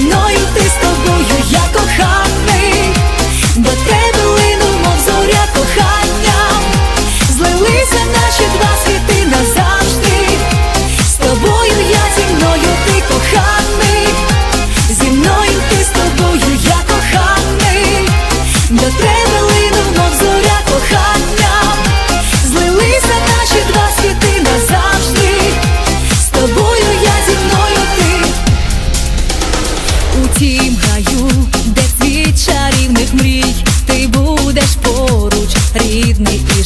мною ти з тобою, я рідний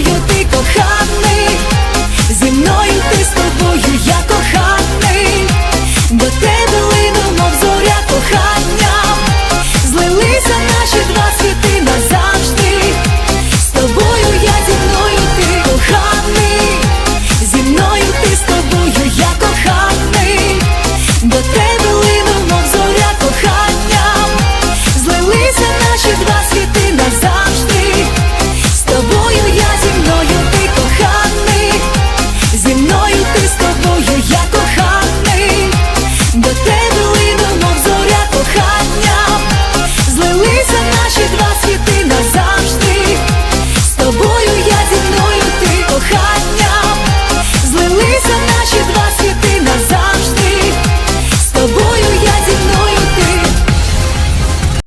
yo te